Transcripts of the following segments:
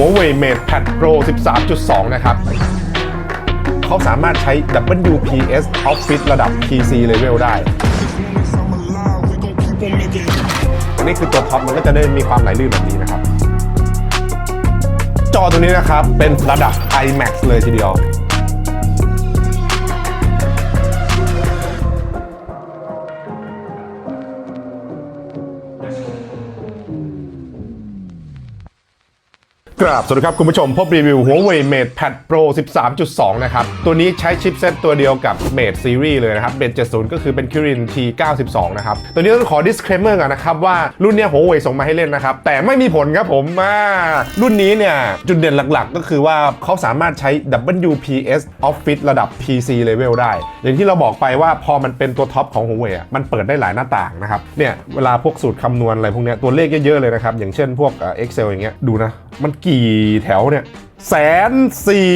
Huawei Mate Pad Pro 13.2 นะครับเขาสามารถใช้ WPS Office ระดับ PC level ได้นี่คือตัวท็อปมันก็จะได้มีความไหลลื่นแบบนี้นะครับ จอตัวนี้นะครับเป็นระดับ IMAX เลยทีเดียว กราบสวัสดีครับ คุณผู้ชมพบรีวิว Huawei Mate Pad Pro 13.2 นะครับ ตัวนี้ใช้ชิปเซตตัวเดียวกับ Mate Series เลยนะครับ Mate 70 ก็คือเป็น Kirin T92 นะครับ ตัวนี้ต้องขอ disclaimer ก่อนนะครับ ว่ารุ่นเนี้ย Huawei ส่งมาให้เล่นนะครับ แต่ไม่มีผลครับผมมารุ่นนี้เนี่ย จุดเด่นหลักๆ ก็คือว่าเขาสามารถใช้ WPS Office ระดับ PC level ได้ อย่างที่เราบอกไปว่าพอมันเป็นตัวท็อปของ Huawei อะมันเปิดได้หลายหน้าต่างนะครับเนี่ยเวลาพวกสูตรคำนวณอะไรพวกเนี้ยตัวเลขเยอะๆเลยนะครับอย่างเช่นพวก Excel อย่างเงี้ยดูนะมันกี่แถวเนี่ยแสนสี่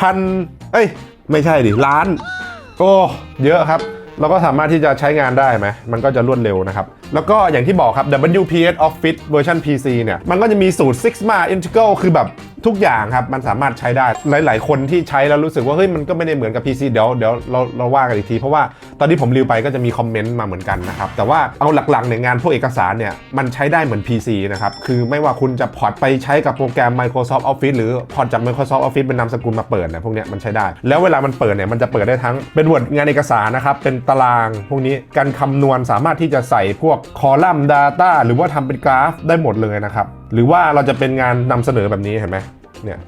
พันเอ้ย ไม่ใช่ดิล้าน โอ้ เยอะครับ เราก็สามารถที่จะใช้งานได้ไหมมันก็จะรวดเร็วนะครับแล้วก็อย่างที่บอกครับ WPS Office เวอร์ชัน PC เนี่ย มันก็จะมีสูตร Sigma Integral คือแบบทุกอย่างครับ มันสามารถใช้ได้หลาย ๆ คนที่ใช้แล้วรู้สึกว่า เฮ้ย มันก็ไม่ได้เหมือนกับ PC เดี๋ยวเดี๋ยวเราเราว่ากันอีกที เพราะว่าตอนที่ผมรีวิวไปก็จะมีคอมเมนต์มาเหมือนกันนะครับ แต่ว่าเอาหลักๆในยงานพวกเอกสารเนี่ย มันใช้ได้เหมือน PC นะครับ คือไม่ว่าคุณจะพอร์ตไปใช้กับโปรแกรม Microsoft Office หรือพอร์ตจาก Microsoft Office เป็นนามสกุลมาเปิดเนี่ยพวกเนี้ยมันใช้ได้ แล้วเวลามันเปิดเนี่ยมันจะเปิดได้ทั้งเป็น Word งานเอกสารนะครับเป็นตารางพวกนี้การคำนวณสามารถที่จะใส่พวกคอลัมน์ Data หรือว่าทำเป็นกราฟได้หมดเลยนะครับ หรือว่าเราจะเป็นงานนำเสนอแบบนี้เห็นไหมเนี่ย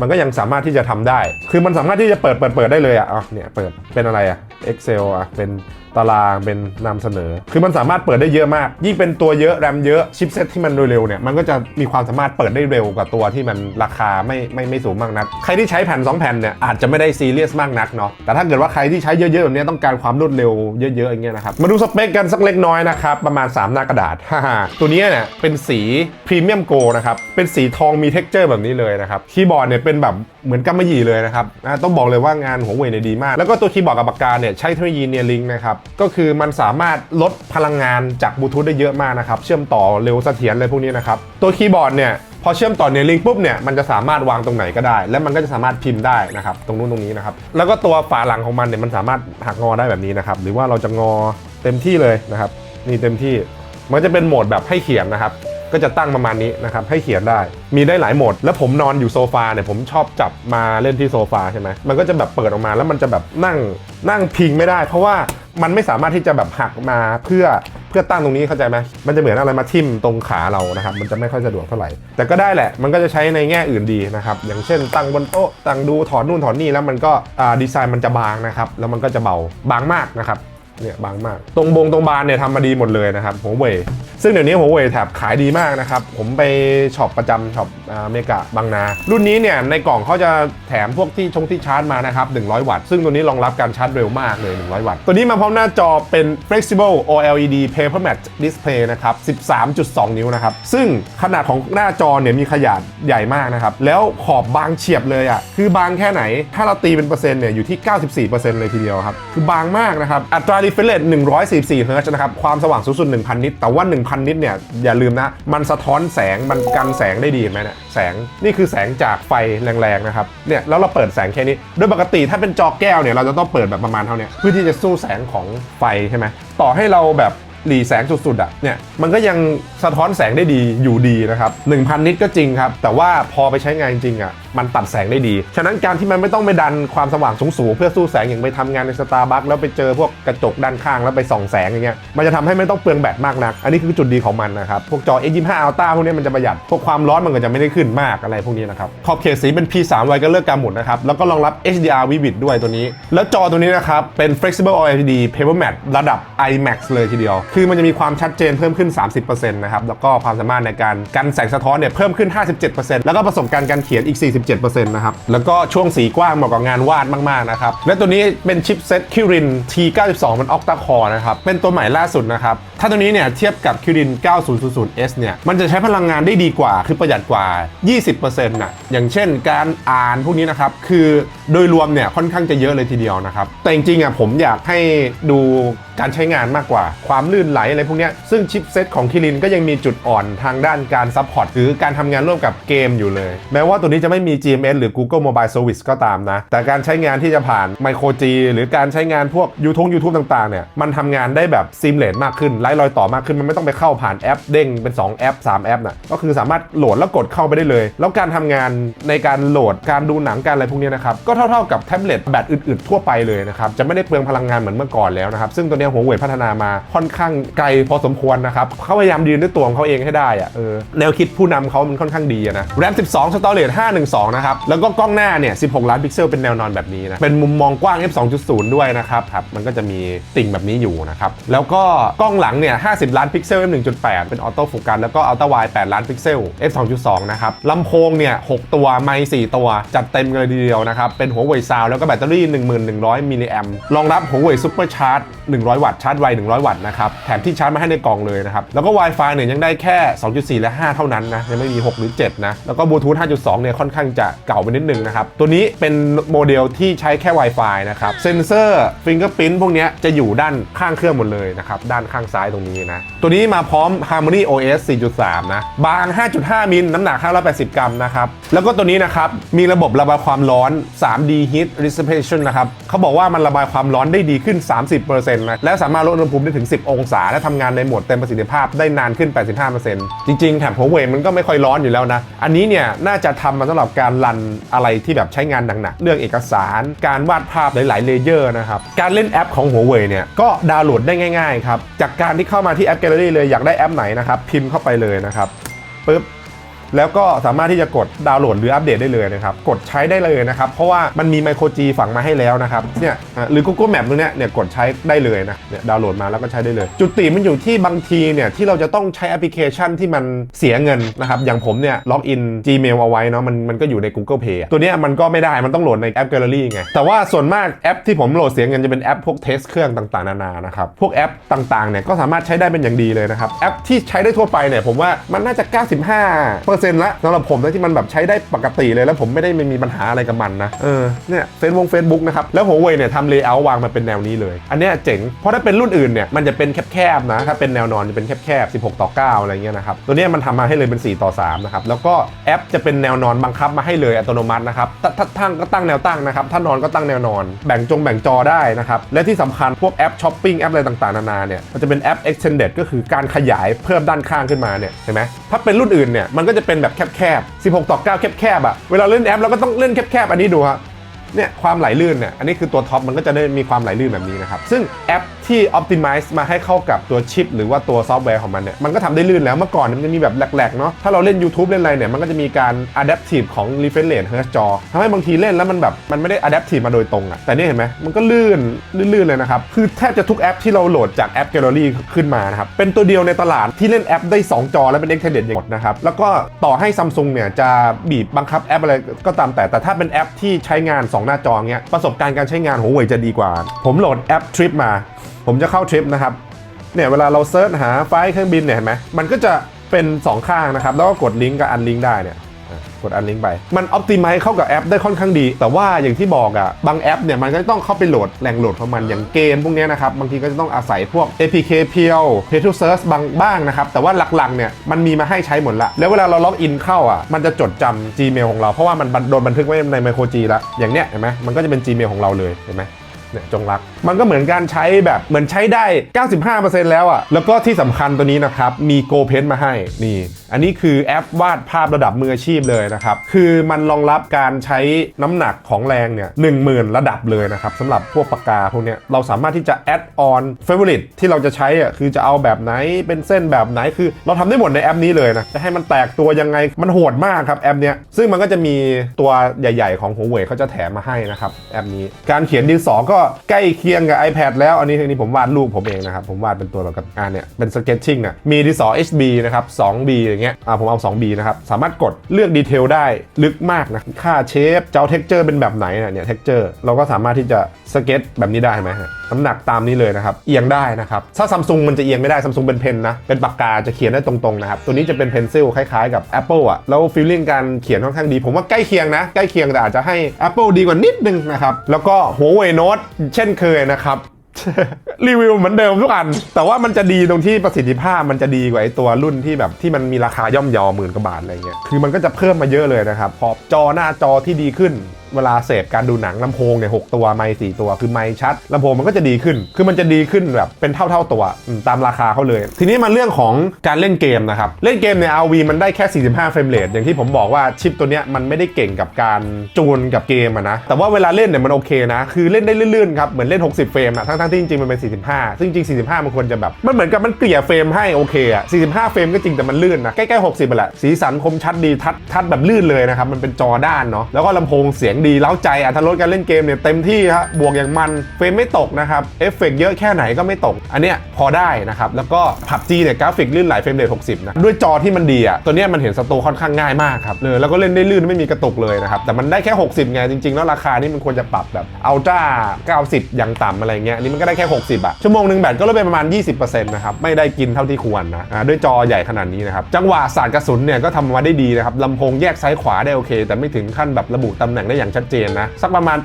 มันก็ยังสามารถที่จะทำได้ คือมันสามารถที่จะเปิดเปิดเปิดได้เลยอะอ๋อเนี่ยเปิดเป็นอะไรอะ Excel อะเป็น ตารางเป็นนำเสนอ คือมันสามารถเปิดได้เยอะมาก ยิ่งเป็นตัวเยอะแรมเยอะชิปเซ็ตที่มันเร็วๆเนี่ยมันก็จะมีความสามารถเปิดได้เร็วกว่าตัวที่มันราคาไม่ไม่ไม่สูงมากนัก ใครที่ใช้แผ่น 2 แผ่นเนี่ยอาจจะไม่ได้ซีเรียสมากนักเนาะแต่ถ้าเกิดว่าใครที่ใช้เยอะๆแบบนี้ต้องการความรวดเร็วเยอะๆอย่างเงี้ยนะครับมาดูสเปคกันสักเล็กน้อยนะครับประมาณ 3 หน้ากระดาษฮ่าๆตัวนี้เนี่ยเป็นสีพรีเมียมโกนะครับเป็นสีทองมีเท็กเจอร์แบบนี้เลยนะครับคีย์บอร์ดเนี่ยเป็นแบบเหมือนกำมะหยี่เลยนะครับต้องบอกเลยว่างานของเว่ยเนี่ยดีมาก แล้วก็ตัวคีย์บอร์ดกับปากกาเนี่ยใช้เทคโนโลยีเนียลิงนะครับก็คือมันสามารถลดพลังงานจากบลูทูธได้เยอะมากนะครับ เชื่อมต่อเร็วเสถียรอะไรพวกนี้นะครับ ตัวคีย์บอร์ดเนี่ยพอเชื่อมต่อเนียลิงปุ๊บเนี่ยมันจะสามารถวางตรงไหนก็ได้ และมันก็จะสามารถพิมพ์ได้นะครับตรงนู้นตรงนี้นะครับแล้วก็ตัวฝาหลังของมันเนี่ยมันสามารถหักงอได้แบบนี้นะครับหรือว่าเราจะงอเต็มที่เลยนะครับนี่เต็มที่มันจะเป็นโหมดแบบให้เขียนนะครับก็จะตั้งประมาณนี้นะครับให้เขียนได้มีได้หลายโหมด แล้วผมนอนอยู่โซฟาเนี่ยผมชอบจับมาเล่นที่โซฟาใช่ไหมมันก็จะแบบเปิดออกมาแล้วมันจะแบบนั่งนั่งพิงไม่ได้ เพราะว่า มันไม่สามารถที่จะแบบหักมาเพื่อเพื่อตั้งตรงนี้เข้าใจไหมมันจะเหมือนอะไรมาทิ่มตรงขาเรานะครับ มันจะไม่ค่อยสะดวกเท่าไหร่ แต่ก็ได้แหละ มันก็จะใช้ในแง่อื่นดีนะครับ อย่างเช่น ตั้งบนโต๊ะ ตั้งดูถอนนู่นถอนนี่แล้วมันก็ดีไซน์มันจะบางนะครับ แล้วมันก็จะเบาบางมากนะครับ เนี่ยบางมาก ตรงบงตรงบานเนี่ยทำมาดีหมดเลยนะครับหัวเว่ยซึ่งเดี๋ยวนี้หัวเว่ยแถบขายดีมากนะครับ ผมไปช็อปประจำช็อปอ่าเมกะบางนา รุ่นนี้เนี่ยในกล่องเขาจะแถมพวกที่ชงที่ชาร์จมานะครับ 100 วัตต์ ซึ่งตัวนี้รองรับการชาร์จเร็วมากเลย 100 วัตต์ ตัวนี้มาพร้อมหน้าจอเป็น flexible OLED paper matte display นะครับ 13.2 นิ้วนะครับ ซึ่งขนาดของหน้าจอเนี่ยมีขนาดใหญ่มากนะครับ แล้วขอบบางเฉียบเลยอะ คือบางแค่ไหน ถ้าเราตีเป็นเปอร์เซ็นต์เนี่ยอยู่ที่ 94%เลยทีเดียวครับ คือบางมากนะครับ อัตรา refresh rate 144เฮิร์ตซ์นะครับ ความสว่างสูงสุด 1,000 นิต แต่ว่า 1,000 นิตเนี่ย อย่าลืมนะ มันสะท้อนแสง มันกันแสงได้ดีไหมเนี่ยแสง นี่คือแสงจากไฟแรงๆนะครับ เนี่ย แล้วเราเปิดแสงแค่นี้ โดยปกติถ้าเป็นจอแก้วเนี่ย เราจะต้องเปิดแบบประมาณเท่านี้เพื่อที่จะสู้แสงของไฟใช่ไหมต่อให้เราแบบหลีแสงสุดๆอะเนี่ยมันก็ยังสะท้อนแสงได้ดีอยู่ดีนะครับ1,000 นิตก็จริงครับ แต่ว่าพอไปใช้งานจริงอะ มันตัดแสงได้ดี ฉะนั้นการที่มันไม่ต้องไปดันความสว่างสูงๆเพื่อสู้แสงอย่างไปทำงานในสตาร์บัคแล้วไปเจอพวกกระจกด้านข้างแล้วไปส่องแสงอย่างเงี้ยมันจะทำให้ไม่ต้องเปลืองแบตมากนัก อันนี้คือจุดดีของมันนะครับ พวกจอ X25 Ultra พวกนี้มันจะประหยัด พวกความร้อนมันก็จะไม่ได้ขึ้นมากอะไรพวกนี้นะครับ ขอบเขตสีเป็น P3 ไวก็เลือกการหมุนนะครับ แล้วก็รองรับ HDR Vivid ด้วยตัวนี้ แล้วจอตัวนี้นะครับ เป็น flexible OLED paper matte ระดับ IMAX เลยทีเดียว คือมันจะมีความชัดเจนเพิ่มขึ้น 30%นะครับ แล้วก็ความสามารถในการกันแสงสะท้อนเนี่ยเพิ่มขึ้น 57%แล้วก็ประสบการณ์การเขียนอีก7%นะครับ แล้วก็ช่วงสีกว้างเหมาะกับงานวาดมากๆนะครับ และตัวนี้เป็นชิปเซ็ต Kirin T92 มัน Octa Core นะครับ เป็นตัวใหม่ล่าสุดนะครับ ถ้าตัวนี้เนี่ยเทียบกับ Kirin 9000S เนี่ย มันจะใช้พลังงานได้ดีกว่า คือประหยัดกว่า 20%น่ะ อย่างเช่นการอ่านพวกนี้นะครับ คือโดยรวมเนี่ยค่อนข้างจะเยอะเลยทีเดียวนะครับ แต่จริงๆอะผมอยากให้ดู การใช้งานมากกว่า ความลื่นไหลอะไรพวกนี้ซึ่งชิปเซตของคิรินก็ยังมีจุดอ่อนทางด้านการซัพพอร์ตหรือการทำงานร่วมกับเกมอยู่เลย แม้ว่าตัวนี้จะไม่มี GMS หรือ Google Mobile Service ก็ตามนะ แต่การใช้งานที่จะผ่าน Micro G หรือการใช้งานพวก YouTube YouTube ต่างๆเนี่ยมันทำงานได้แบบซีมเลสมากขึ้นไร้รอยต่อมากขึ้นมันไม่ต้องไปเข้าผ่านแอป เด้งเป็น 2 แอป 3 แอปนะก็คือสามารถโหลดแล้วกดเข้าไปได้เลย แล้วการทำงานในการโหลดการดูหนังการอะไรพวกนี้นะครับก็เท่าๆกับแท็บเล็ตแบตอื่นๆทั่วไปเลยนะครับจะไม่ได้เปลืองพลังงานเหมือนเมื่อก่อนแล้วนะครับซึ่งตัวเนี้ยหัวเว่ยพัฒนามาค่อนข้างไกลพอสมควรนะครับเขาพยายามยืนด้วยตัวของเขาเองให้ได้อะเออแนวคิดผู้นำเขามันค่อนข้างดีนะ RAM 12 Storage 512 นะครับ แล้วก็กล้องหน้าเนี่ย 16 ล้านพิกเซลเป็นแนวนอนแบบนี้นะ เป็นมุมมองกว้าง f 2.0 ด้วยนะครับครับ มันก็จะมีติ่งแบบนี้อยู่นะครับ แล้วก็กล้องหลังเนี่ย 50 ล้านพิกเซล f 1.8 เป็นออโต้โฟกัสแล้วก็อัลตร้าไวด์8ล้านพิกเซล f 2.2 นะครับลำโพงเนี่ย 6 ตัว ไมค์4ตัว จัดเต็มเลยทีเดียวนะครับ เป็นหัวเว่ยซาวแล้วก็แบตเตอรี่ 1100 มิลลิแอมรองรับหัวเว่ยซุปเปอร์ชาร์จ100วัตต์ชาร์จไว 100 วัตต์นะครับ แถมที่ชาร์จมาให้ในกล่องเลยนะครับ แล้วก็ Wi-Fi เนี่ยยังได้แค่ 2.4 และ 5 เท่านั้นนะ ยังไม่มี 6 หรือ 7 นะ แล้วก็บลูทูธ5.2 เนี่ยค่อนข้างจะเก่าไปนิดนึงนะครับ ตัวนี้เป็นโมเดลที่ใช้แค่ Wi-Fi นะครับ เซนเซอร์ฟิงเกอร์พิ t พวกเนี้ยจะอยู่ด้านข้างเครื่องหมดเลยนะครับ ด้านข้างซ้ายตรงนี้นะ ตัวนี้มาพร้อม Harmony OS 4.3 นะ บาง 5.5 มิล น้ำหนัก 580 กรัมนะครับ แล้วก็ตัวนี้นะครับ มีระบบระบายความร้อน 3D Heat Dissipation นะครับ เขาบอกว่ามันระบายความร้อนได้ดีขึ้น 30%นะและสามารถลดอุณหภูมิได้ถึง 10 องศา และทำงานในโหมดเต็มประสิทธิภาพได้นานขึ้น 85%จริงๆแถบหัวเว่ยมันก็ไม่ค่อยร้อนอยู่แล้วนะ อันนี้เนี่ยน่าจะทำมาสำหรับการรันอะไรที่แบบใช้งานหนักๆเรื่องเอกสาร การวาดภาพหลายๆเลเยอร์นะครับ การเล่นแอปของหัวเว่ยเนี่ยก็ดาวน์โหลดได้ง่ายๆครับ จากการที่เข้ามาที่แอปแกลเลอรี่เลยอยากได้แอปไหนนะครับพิมพ์เข้าไปเลยนะครับปึ๊บ แล้วก็สามารถที่จะกดดาวน์โหลดหรืออัปเดตได้เลยนะครับ กดใช้ได้เลยนะครับ เพราะว่ามันมี Micro G ฝังมาให้แล้วนะครับเนี่ยหรือ Google Map ตรงเนี้ยเนี่ยกดใช้ได้เลยนะเนี่ยดาวน์โหลดมาแล้วก็ใช้ได้เลย จุดติมันอยู่ที่บางทีเนี่ยที่เราจะต้องใช้แอปพลิเคชันที่มันเสียเงินนะครับอย่างผมเนี่ยล็อกอิน Gmail เอาไว้เนาะมันมันก็อยู่ใน Google Play ตัวเนี้ยมันก็ไม่ได้มันต้องโหลดในแอป Gallery ไงแต่ว่าส่วนมากแอปที่ผมโหลดเสียเงินจะเป็นแอปพวกเทสเครื่องต่างๆนานานะครับพวกแอปต่างๆเนี่ยก็สามารถใช้ได้เป็นอย่างดีเลยนะครับแอปที่ใช้ได้ทั่วไปเนี่ยผมว่ามันน่าจะ 95ละสำหรับผมนะที่มันแบบใช้ได้ปกติเลยแล้วผมไม่ได้มีปัญหาอะไรกับมันนะเออเนี่ยเฟซบุ๊กเฟซบุ๊กนะครับแล้วหัวเว่ยเนี่ยทำเลเยอร์วางมาเป็นแนวนี้เลย อันเนี้ยเจ๋งเพราะถ้าเป็นรุ่นอื่นเนี่ยมันจะเป็นแคบๆนะถ้าเป็นแนวนอนจะเป็นแคบๆ16 ต่อ 9 อะไรเงี้ยนะครับตัวเนี้ยมันทำมาให้เลยเป็น 4 ต่อ3นะครับแล้วก็แอปจะเป็นแนวนอนบังคับมาให้เลยอัตโนมัตินะครับถ้าตั้งก็ตั้งแนวตั้งนะครับถ้านอนก็ตั้งแนวนอน แบ่งจงแบ่งจอได้นะครับและที่สำคัญพวกแอปช้อปปิ้งแอปอะไรต่างๆนานาเนี่ยมันจะเป็นแอป extended ก็คือการขยายเพิ่มด้านข้างขึ้นมาเนี่ยเห็นไหมถ้าเป็นรุ่นอื่นเนี่ยมันก็จะเป็นแบบแคบๆ 16 ต่อ 9 แคบๆอะ เวลาเล่นแอปเราก็ต้องเล่นแคบๆ อันนี้ดูฮะ เนี่ยความไหลลื่นเนี่ยอันนี้คือตัวท็อปมันก็จะได้มีความไหลลื่นแบบนี้นะครับ ซึ่งแอปที่ optimize มาให้เข้ากับตัวชิป หรือว่าตัวซอฟต์แวร์ของมันเนี่ยมันก็ทำได้ลื่นแล้วเมื่อก่อนมันจะมีแบบแหลกๆเนาะถ้าเราเล่น YouTube เล่นอะไรเนี่ยมันก็จะมีการ adaptive ของ refresh rate เฮิร์จอทำให้บางทีเล่นแล้วมันแบบมันไม่ได้ adaptive มาโดยตรงอะแต่นี่เห็นไหมมันก็ลื่นลื่นๆเลยนะครับคือแทบจะทุกแอปที่เราโหลดจากแอป Gallery ขึ้นมานะครับเป็นตัวเดียวในตลาดที่เล่นแอปได้ 2 จอและเป็น extended อย่างหมดนะครับแล้วก็ต่อให้ Samsung เนี่ยจะบีบบังคับแอปอะไรก็ตามแต่แต่ถ้าเป็นแอปที่ใช้งาน2 หน้าจอเงี้ยประสบการณ์การใช้งานหัวเว่ยจะดีกว่า ผมโหลดแอป Trip มา ผมจะเข้า Trip นะครับเนี่ยเวลาเราเซิร์ชหาไฟล์เครื่องบินเนี่ยเห็นไหมมันก็จะเป็น 2 ข้างนะครับ แล้วก็กดลิงก์กับอันลิงก์ได้เนี่ย กดอันลิงก์ไป มันอ p ติ i z e เข้ากับแอปได้ค่อนข้างดี แต่ว่าอย่างที่บอกอะ่ะ บางแอปเนี่ยมันก็ต้องเข้าไปโหลดแหล่งโหลดของมันอย่างเกมพวกนี้นะครับ บางทีก็จะต้องอาศัยพวก APK เพียว Pay to Search บางบ้างนะครับ แต่ว่าหลักๆเนี่ยมันมีมาให้ใช้หมดละ แล้วเวลาเราล็อกอินเข้าอะ มันจะจดจำ Gmail ของเรา เพราะว่ามันโดนบันทึกไว้ใน Micro G แล้วอย่างเนี้ยเห็นไหมมันก็จะเป็น Gmail ของเราเลยเห็นไหม เนี่ยจงรัก มันก็เหมือนการใช้แบบเหมือนใช้ได้ 95%แล้วอะ่ะ แล้วก็ที่สำคัญตัวนี้นะครับ มี Go Pen มาให้นี่ อันนี้คือแอปวาดภาพระดับมืออาชีพเลยนะครับ คือมันรองรับการใช้น้ำหนักของแรงเนี่ยหนึ่งหมื่นระดับเลยนะครับสำหรับพวกปากกาพวกเนี้ยเราสามารถที่จะ add on favorite ที่เราจะใช้อะคือจะเอาแบบไหนเป็นเส้นแบบไหนคือ เราทำได้หมดในแอปนี้เลยนะจะให้มันแตกตัวยังไงมันโหดมากครับแอปเนี้ยซึ่งมันก็จะมีตัวใหญ่ ๆ ของหัวเว่ยเขาจะแถมมาให้นะครับแอปนี้การเขียนดินสอก็ใกล้เคียงกับ iPad แล้ว อันนี้อันนี้ผมวาดรูปผมเองนะครับ ผมวาดเป็นตัวแบบกับอ่าเนี่ย เป็น sketching นะมีดิสอ HB นะครับ 2B อย่างเงี้ยอ่าผมเอา 2B นะครับ สามารถกดเลือกดีเทลได้ลึกมากนะ ค่าเชฟเจ้าเท็กเจอร์เป็นแบบไหนนะเนี่ยเท็กเจอร์เราก็สามารถที่จะสเก็ตแบบนี้ได้ไหมฮะน้ำหนักตามนี้เลยนะครับ เอียงได้นะครับ ถ้าซัมซุงมันจะเอียงไม่ได้ซัมซุงเป็นเพนนะ เป็นปากกาจะเขียนได้ตรงๆนะครับ ตัวนี้จะเป็นเพนซิลคล้ายๆกับ Apple อะ แล้วฟีลลิ่งการเขียนค่อนข้างดี ผมว่าใกล้เคียงนะ ใกล้เคียงแต่อาจจะให้ Apple ดีกว่านิดนึงนะครับ แล้วก็หัวเช่นเคยนะครับ รีวิวเหมือนเดิมทุกอัน แต่ว่ามันจะดีตรงที่ประสิทธิภาพมันจะดีกว่าไอตัวรุ่นที่แบบที่มันมีราคาย่อมเยอหมื่นกว่าบาทอะไรเงี้ยคือมันก็จะเพิ่มมาเยอะเลยนะครับพอจอหน้าจอที่ดีขึ้น เวลาเสพการดูหนังลำโพงเนี่ยหกตัวไมค์สี่ตัวคือไมค์ชัดลำโพงมันก็จะดีขึ้น คือมันจะดีขึ้นแบบเป็นเท่าเท่า ๆตัวตามราคาเขาเลย ทีนี้มาเรื่องของการเล่นเกมนะครับ เล่นเกมใน RV มันได้แค่ 45 เฟรมเรทอย่างที่ผมบอกว่าชิปตัวเนี้ยมันไม่ได้เก่งกับการจูนกับเกมอะนะแต่ว่าเวลาเล่นเนี่ยมันโอเคนะ คือเล่นได้ลื่นๆครับเหมือนเล่น 60 เฟรมอะทั้งๆที่จริงๆมันเป็น 45 ซึ่งจริง 45 มันควรจะแบบมันเหมือนกับมันเกลี่ยเฟรมให้โอเคอะ45 เฟรมก็จริงแต่มันลื่นนะใกล้ๆ60ไปแหละสีสันคมชัดดีทัดทัดแบบลื่นเลยนะครับมันเป็นจอด้านเนาะแล้วก็ลำโพงเสียงดีเล้าใจอัตรสการเล่นเกมเนี่ยเต็มที่ฮะบวกอย่างมันเฟรมไม่ตกนะครับเอฟเฟกต์เยอะแค่ไหนก็ไม่ตก อันเนี้ยพอได้นะครับ แล้วก็ผับจีเนี่ยกราฟิกลื่นไหลเฟรมเรท60 นะ ด้วยจอที่มันดีอะตัวเนี้ยมันเห็นสตูค่อนข้างง่ายมากครับเลยแล้วก็เล่นได้ลื่นไม่มีกระตุกเลยนะครับ แต่มันได้แค่ 60 ไง จริง ๆ แล้วราคานี่มันควรจะปรับแบบอัลตร้า90 อย่างต่ำอะไรเงี้ยอันนี้มันก็ได้แค่ 60อะชั่วโมงหนึ่งแบตก็ลดไปประมาณ 20%นะครับไม่ได้กินเท่าที่ควรนะอ่าด้วยจอใหญ่ขนาดนี้นะครับจังหวะสาดกระสุนเนี่ยก็ทำมาได้ดีนะครับลำโพงแยกซ้ายขวาได้โอเค แต่ไม่ถึงขั้นแบบระบุตำแหน่งได้อย่างชัดเจนนะ สักประมาณ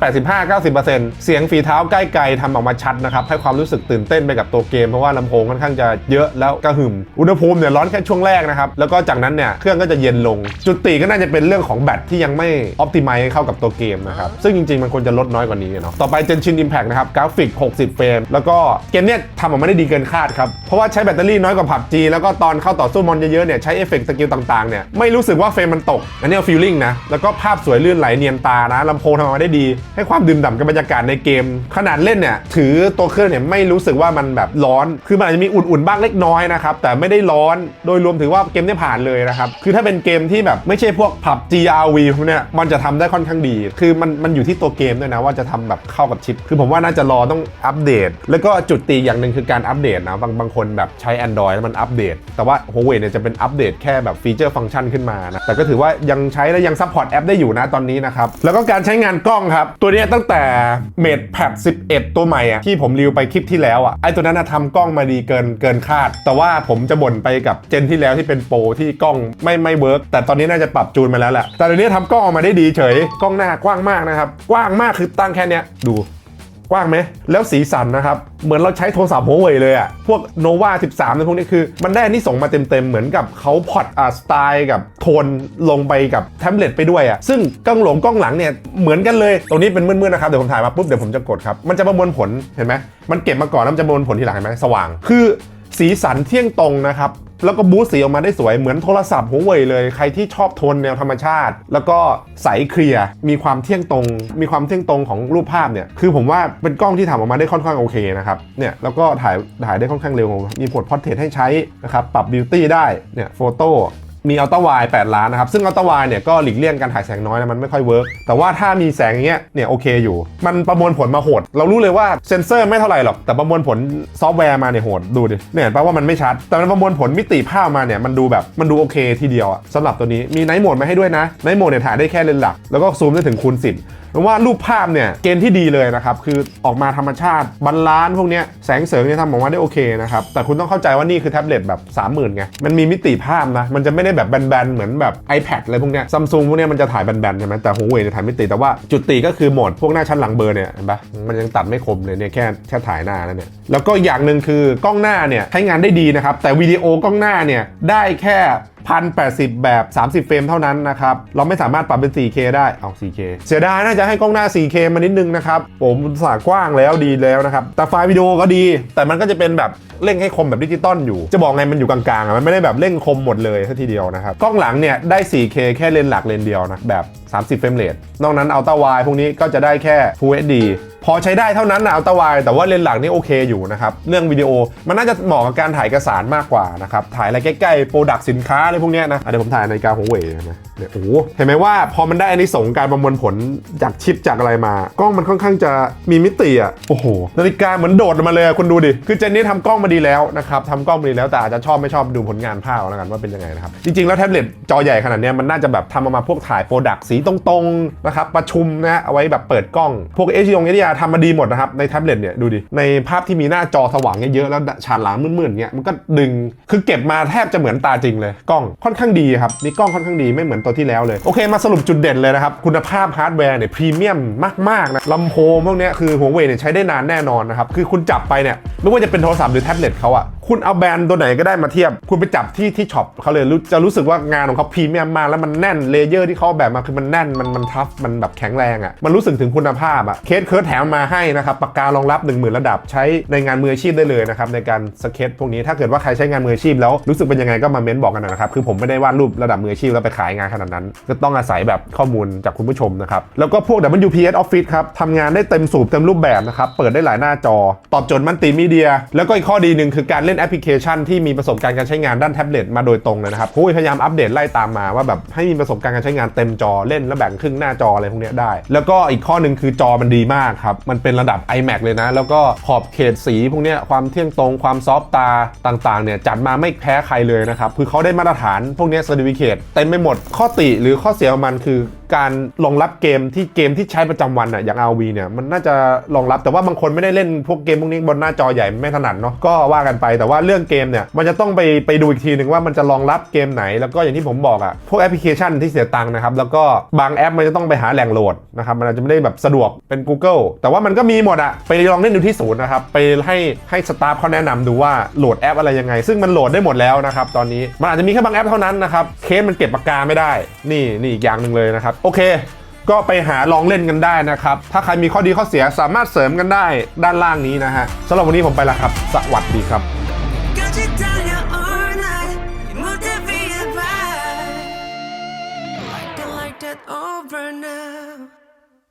85-90%เสียงฝีเท้าใกล้ไกลทำออกมาชัดนะครับ ให้ความรู้สึกตื่นเต้นไปกับตัวเกม เพราะว่าลำโพงค่อนข้างจะเยอะแล้วก็หึมอุณหภูมิเนี่ยร้อนแค่ช่วงแรกนะครับ แล้วก็จากนั้นเนี่ยเครื่องก็จะเย็นลง จุดติก็น่าจะเป็นเรื่องของแบตที่ยังไม่ออ t ติ i z e เข้ากับตัวเกมนะครับ ซึ่งจริงๆ มันควรจะลดน้อยกว่านี้เนาะ ต่อไป Genshin Impact นะครับ กราฟิก 60 เฟรม แล้วก็เกมเนี่ยทำออกมาได้ดีเกินคาดครับ เพราะว่าใช้แบตเตอรี่น้อยกว่า PUBG แล้วก็ตอนเข้าต่อสู้มอนเยอะๆ เนี่ยใช้เอฟเฟกต์สกิลต่างๆ เนี่ยไม่รู้สึกว่าเฟรมมันตก อันนี้ฟีลลิ่งนะ แล้วก็ภาพสวยลื่นไหลเนียนตานะลำโพงทำออกมาได้ดี ให้ความดื่มด่ำกับบรรยากาศในเกม ขนาดเล่นเนี่ยถือตัวเครื่องเนี่ยไม่รู้สึกว่ามันแบบร้อน คือมันอาจจะมีอุ่นๆบ้างเล็กน้อยนะครับแต่ไม่ได้ร้อนโดยรวมถือว่าเกมได้ผ่านเลยนะครับคือถ้าเป็นเกมที่แบบไม่ใช่พวกผับ GRV พวกเนี่ยมันจะทำได้ค่อนข้างดี คือมันมันอยู่ที่ตัวเกมด้วยนะว่าจะทำแบบเข้ากับชิป คือผมว่าน่าจะรอต้องอัปเดต แล้วก็จุดตีอย่างหนึ่งคือการอัปเดตนะบางบางคนแบบใช้ Android แล้วมันอัปเดต แต่ว่า Huawei เนี่ยจะเป็นอัปเดตแค่แบบฟีเจอร์ฟังก์ชันขึ้นมานะแต่ก็ถือว่ายังใช้และยังซัพพอร์ตแอปได้อยู่นะตอนนี้นะครับแล้วก็การใช้งานกล้องครับ ตัวนี้ตั้งแต่ Mate Pad 11 ตัวใหม่อะที่ผมรีวิวไปคลิปที่แล้วอะไอตัวนั้นทำกล้องมาดีเกินเกินคาด แต่ว่าผมจะบ่นไปกับเจนที่แล้วที่เป็นโปรที่กล้องไม่ไม่เวิร์กแต่ตอนนี้น่าจะปรับจูนมาแล้วแหละแต่ตัวนี้ทำกล้องออกมาได้ดีเฉยกล้องหน้ากว้างมากนะครับกว้างมากคือตั้งแค่นี้ดู กว้างไหมแล้วสีสันนะครับ เหมือนเราใช้โทรศัพท์หัวเว่ยเลยอะพวก nova 13ในพวกนี้คือ มันได้นนี่ส่งมาเต็มๆ เหมือนกับเขาพอดอ่าสไตล์กับโทนลงไปกับแท็บเล็ตไปด้วยอะซึ่งกล้องหลงกล้องหลังเนี่ยเหมือนกันเลยตรงนี้เป็นมืดๆนะครับเดี๋ยวผมถ่ายมาปุ๊บเดี๋ยวผมจะกดครับมันจะประมวลผลเห็นไหมมันเก็บมาก่อนแล้วมันจะประมวลผลทีหลังเห็นไหมสว่าง คือสีสันเที่ยงตรงนะครับ แล้วก็บูสต์สีออกมาได้สวยเหมือนโทรศัพท์หัวเว่ยเลยใครที่ชอบโทนแนวธรรมชาติ แล้วก็ใสเคลียร์มีความเที่ยงตรง มีความเที่ยงตรงของรูปภาพเนี่ยคือผมว่าเป็นกล้องที่ทำออกมาได้ค่อนข้างโอเคนะครับเนี่ยแล้วก็ถ่ายถ่ายได้ค่อนข้างเร็วมีโหมดพอร์เทรตให้ใช้นะครับปรับบิวตี้ได้เนี่ยโฟโต้ มีอัลตร้าไวด์8ล้านนะครับ ซึ่งอัลตร้าไวด์เนี่ยก็หลีกเลี่ยงการถ่ายแสงน้อยนะมันไม่ค่อยเวิร์กแต่ว่าถ้ามีแสงอย่างเงี้ยเนี่ยโอเคอยู่ มันประมวลผลมาโหด เรารู้เลยว่าเซนเซอร์ไม่เท่าไหร่หรอก แต่ประมวลผลซอฟต์แวร์มาเนี่ยโหดดูดิเนี่ยแปลว่ามันไม่ชัด แต่มันประมวลผลมิติภาพมาเนี่ยมันดูแบบมันดูโอเคทีเดียวอะสำหรับตัวนี้มีไนท์โหมดมาให้ด้วยนะไนท์โหมดเนี่ยถ่ายได้แค่เลนส์หลักแล้วก็ซูมได้ถึงคูณ10เพราะว่ารูปภาพเนี่ยเกณฑ์ที่ดีเลยนะครับ คือออกมาธรรมชาติบรรลานซ์พวกเนี้ยแสงเสริงเนี่ยทำออกมาได้โอเคนะครับ แต่คุณต้องเข้าใจว่านี่คือแท็บเล็ตแบบ 30,000ไงมันมีมิติภาพนะ มันจะไม่ได้แบบแบนๆ เหมือนแบบ iPad อะไรพวกเนี้ยซัมซุงพวกเนี้ยมันจะถ่ายแบนๆ ใช่ไหมแต่หัวเว่ยเนี่ยถ่ายมิติ แต่ว่าจุดตีก็คือโหมดพวกหน้าชั้นหลังเบอร์เนี่ยเห็นปะมันยังตัดไม่คมเลยเนี่ยแค่แค่ถ่ายหน้าแล้วเนี่ยแล้วก็อย่างหนึ่งคือกล้องหน้าเนี่ยใช้งานได้ดีนะครับแต่วิดีโอกล้องหน้าเนี่ยได้แค่1080 แบบ 30 เฟรมเท่านั้นนะครับ เราไม่สามารถปรับเป็น 4K ได้ เอา 4K เสียดายน่าจะให้กล้องหน้า 4K มานิดนึงนะครับ ผมสากว้างแล้วดีแล้วนะครับ แต่ไฟล์วิดีโอก็ดี แต่มันก็จะเป็นแบบเร่งให้คมแบบดิจิตอลอยู่ จะบอกไงมันอยู่กลางๆอะมันไม่ได้แบบเร่งคมหมดเลยทีเดียวนะครับ กล้องหลังเนี่ยได้ 4K แค่เลนส์หลักเลนส์เดียวนะแบบ 30 เฟรมเรท นอกนั้นอัลตร้าไวพวกนี้ก็จะได้แค่ Full HD พอใช้ได้เท่านั้นนะอัลตร้าไวแต่ว่าเลนส์หลักนี่โอเคอยู่นะครับเรื่องวิดีโอมันน่าจะเหมาะกับการถ่ายเอกสารมากกว่านะครับถ่ายอะไรใกล้ๆโปรดักต์สินค้าอะไรพวกเนี้ยนะเดี๋ยวผมถ่ายนาฬิกาของเว่ยนะเนี่ยโอ้เห็นไหมว่าพอมันได้อันนี้ส่งการประมวลผลจากชิปจากอะไรมากล้องมันค่อนข้างจะมีมิติอะโอ้โหนาฬิกาเหมือนโดดมาเลยคุณดูดิคือเจนนี่ทำกล้องมาดีแล้วนะครับทำกล้องมาดีแล้วแต่อาจจะชอบไม่ชอบดูผลงานภาพแล้วกันว่าเป็นยังไงนะครับจริงๆแล้วแท็บเล็ตจอใหญ่ขนาดเนี้ยมันน่าจะแบบทำออกมาพวกถ่ายโปรดักต์สีตรงๆนะครับประชุมนะเอาไว้แบบเปิดกล้องพวกเอชยงเอชยาทำมาดีหมดนะครับ ในแท็บเล็ตเนี่ยดูดิ ในภาพที่มีหน้าจอสว่างเยอะๆแล้วฉากหลังมืดๆเงี้ยมันก็ดึงคือเก็บมาแทบจะเหมือนตาจริงเลยกล้องค่อนข้างดีครับนี่กล้องค่อนข้างดีไม่เหมือนตัวที่แล้วเลยโอเคมาสรุปจุดเด่นเลยนะครับคุณภาพฮาร์ดแวร์เนี่ยพรีเมียมมากๆนะลำโพงพวกเนี้ยคือหัวเว่ยเนี่ยใช้ได้นานแน่นอนนะครับคือคุณจับไปเนี่ยไม่ว่าจะเป็นโทรศัพท์หรือแท็บเล็ตเขาอะคุณเอาแบรนด์ตัวไหนก็ได้มาเทียบ คุณไปจับที่ที่ช็อปเขาเลยจะรู้สึกว่างานของเขาพรีเมียมมากแล้วมันแน่นเลเยอร์ที่เขาแบบมาคือมันแน่นมันมันทัฟมันแบบแข็งแรงอะมันรู้สึกถึงคุณภาพอะเคสเคิร์ดแถมมาให้นะครับปากการองรับ 1 0,000 ระดับใช้ในงานมืออาชีพได้เลยนะครับในการสเก็ตพวกนี้ถ้าเกิดว่าใครใช้งานมืออาชีพแล้วรู้สึกเป็นยังไงก็มาเม้นบอกกันนะครับคือผมไม่ได้วาดรูประดับมืออาชีพแล้วไปขายงานขนาดนั้น ก็ต้องอาศัยแบบข้อมูลจากคุณผู้ชมนะครับแล้วก็พวก WPS Office ครับทำงานได้เต็มสูบเต็มรูปแบบนะครับเปิดได้หลายหน้าจอ ตอบโจทย์มัลติมีเดีย แล้วก็อีกข้อดีหนึ่งคือการเล่นแอปพลิเคชันที่มีประสบการณ์การใช้งานด้านแท็บเล็ตมาโดยตรงเลยนะครับพยายามอัปเดตไล่ตามมาว่าแบบให้มีประสบการณ์การใช้งานเต็มจอเล่นแล้วแบ่งครึ่งหน้าจออะไรพวกนี้ได้ แล้วก็อีกข้อหนึ่งคือจอมันดีมากครับมันเป็นระดับ iMac เลยนะ แล้วก็ขอบเขตสีพวกนี้ความเที่ยงตรงความซอฟตาต่างๆเนี่ยจัดมาไม่แพ้ใครเลยนะครับ คือเขาได้มาตรฐานพวกนี้ certificate เต็มไปหมดข้อติหรือข้อเสียของมันคือการรองรับเกมที่เกมที่ใช้ประจำวันอะอย่าง RV เนี่ยมันน่าจะรองรับแต่ว่าบางคนไม่ได้เล่นพวกเกมพวกนี้บนหน้าจอใหญ่ไม่ถนัดเนาะก็ว่ากันไปแต่ว่าเรื่องเกมเนี่ยมันจะต้องไปไปดูอีกทีหนึ่งว่ามันจะรองรับเกมไหน แล้วก็อย่างที่ผมบอกอะพวกแอปพลิเคชันที่เสียตังค์นะครับแล้วก็บางแอปมันจะต้องไปหาแหล่งโหลดนะครับมันอาจจะไม่ได้แบบสะดวกเป็น Google แต่ว่ามันก็มีหมดอะไปลองเล่นดูที่ศูนย์นะครับ ไปให้ให้สตาฟเขาแนะนำดูว่าโหลดแอปอะไรยังไง ซึ่งมันโหลดได้หมดแล้วนะครับตอนนี้มันอาจจะมีแค่บางแอปเท่านั้นนะครับเคสมันเก็บปากกาไม่ได้ นี่นี่อีกอย่างหนึ่งเลยนะครับโอเคก็ไปหาลองเล่นกันได้นะครับ ถ้าใครมีข้อดีข้อเสียสามารถเสริมกันได้ด้านล่างนี้นะฮะสำหรับวันนี้ผมไปล้วครับ สวัสดีครับ over now.